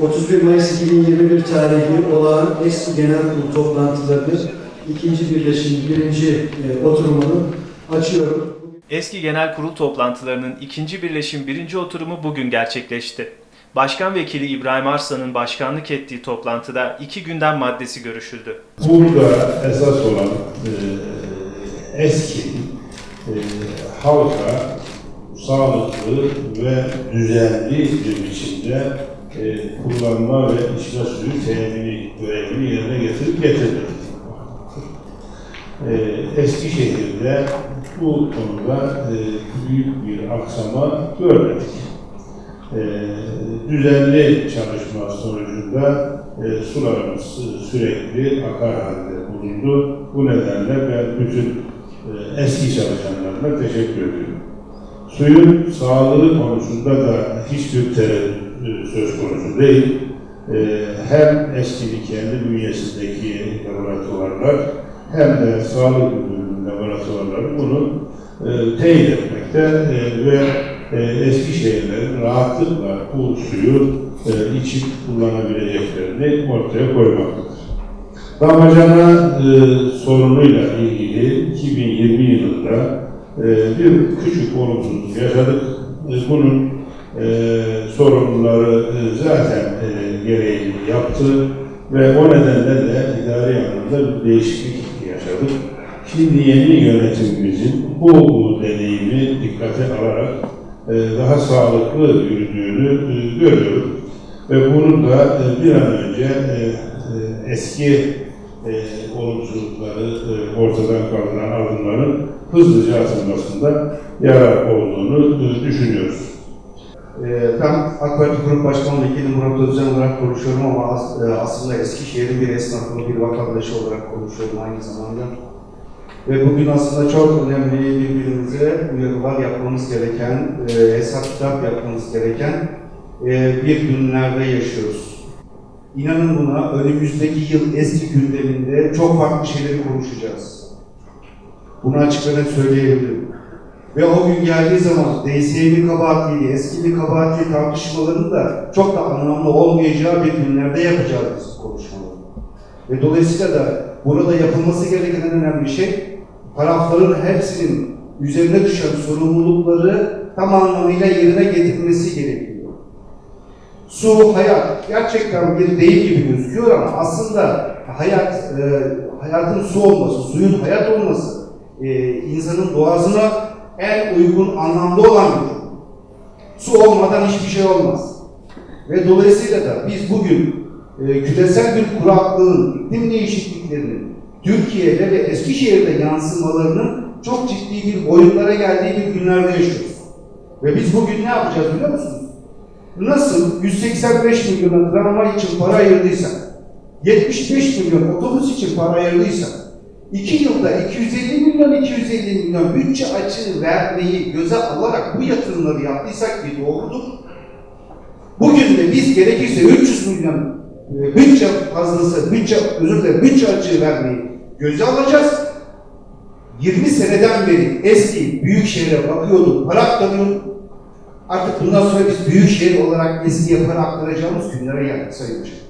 31 Mayıs 2021 tarihli olağan eski genel kurul toplantılarının ikinci birleşim birinci e, oturumunu açıyorum. Eski Genel Kurul toplantılarının ikinci birleşim birinci oturumu bugün gerçekleşti. Başkan Vekili İbrahim Arslan'ın başkanlık ettiği toplantıda iki gündem maddesi görüşüldü. Burada esas olan e, eski e, halka sağlıklı ve düzenli bir biçimde e, kullanma ve içme suyu temini görevini yerine getirip getirdi. E, Eskişehir'de bu konuda e, büyük bir aksama görmedik. E, düzenli çalışma sonucunda e, sularımız sürekli akar halde bulundu. Bu nedenle ben bütün e, eski çalışanlarına teşekkür ediyorum. Suyun sağlığı konusunda da hiçbir tereddüt e, söz konusu değil. E, hem eskili kendi bünyesindeki laboratuvarlar hem de sağlık müdürlüğünün laboratuvarları bunu e, teyit etmekte ve e, Eskişehirlerin rahatlıkla bu suyu içip kullanabileceklerini ortaya koymaktadır. Damacana sorunuyla ilgili 2020 yılında bir küçük olumsuzluk yaşadık. E, bunun e, sorumluları e, zaten e, gereğini yaptı ve o nedenle de idari anlamda bir değişiklik yaşadık. Şimdi yeni yönetimimizin bu deneyimi dikkate alarak daha sağlıklı yürüdüğünü görüyorum. Ve bunun da bir an önce eski e, olumsuzlukları e, ortadan kaldıran adımların hızlıca atılmasında yarar olduğunu e, düşünüyoruz. Ee, Ben AK Parti Grup Başkanı Vekili Murat Özcan olarak konuşuyorum ama as- e, aslında Eskişehir'in bir esnafı, bir vatandaşı olarak konuşuyorum aynı zamanda. Ve bugün aslında çok önemli birbirimize uyarılar yapmamız gereken, e, hesap kitap yapmamız gereken e, bir günlerde yaşıyoruz. İnanın buna önümüzdeki yıl eski gündeminde çok farklı şeyleri konuşacağız. Bunu açık söyleyebilirim. Ve o gün geldiği zaman DSİ'nin kabahatliği, eskili kabahatli tartışmalarının da çok da anlamlı olmayacağı bir günlerde yapacağız biz konuşmaları. Ve dolayısıyla da burada yapılması gereken en önemli şey, tarafların hepsinin üzerine düşen sorumlulukları tam anlamıyla yerine getirilmesi gerekiyor. Su, hayat. Gerçekten bir deyim gibi gözüküyor ama aslında hayat, e, hayatın su olması, suyun hayat olması, e, insanın doğasına en uygun anlamda olan bir. Su olmadan hiçbir şey olmaz. Ve dolayısıyla da biz bugün e, küresel bir kuraklığın, iklim değişikliklerinin Türkiye'de ve Eskişehir'de yansımalarının çok ciddi bir boyutlara geldiği bir günlerde yaşıyoruz. Ve biz bugün ne yapacağız biliyor musunuz? Nasıl 185 milyona tramvay için para ayırdıysak, 75 milyon otobüs için para ayırdıysak, 2 yılda 250 milyon 250 milyon bütçe açığı vermeyi göze alarak bu yatırımları yaptıysak bir doğrudur. Bugün de biz gerekirse 300 milyon e, bütçe fazlası, bütçe, özür dilerim, bütçe açığı vermeyi göze alacağız. 20 seneden beri eski büyük şehre bakıyorduk, para aktarıyorduk. Artık bundan sonra biz büyük şehir olarak eskiye para aktaracağımız günlere Başkanım.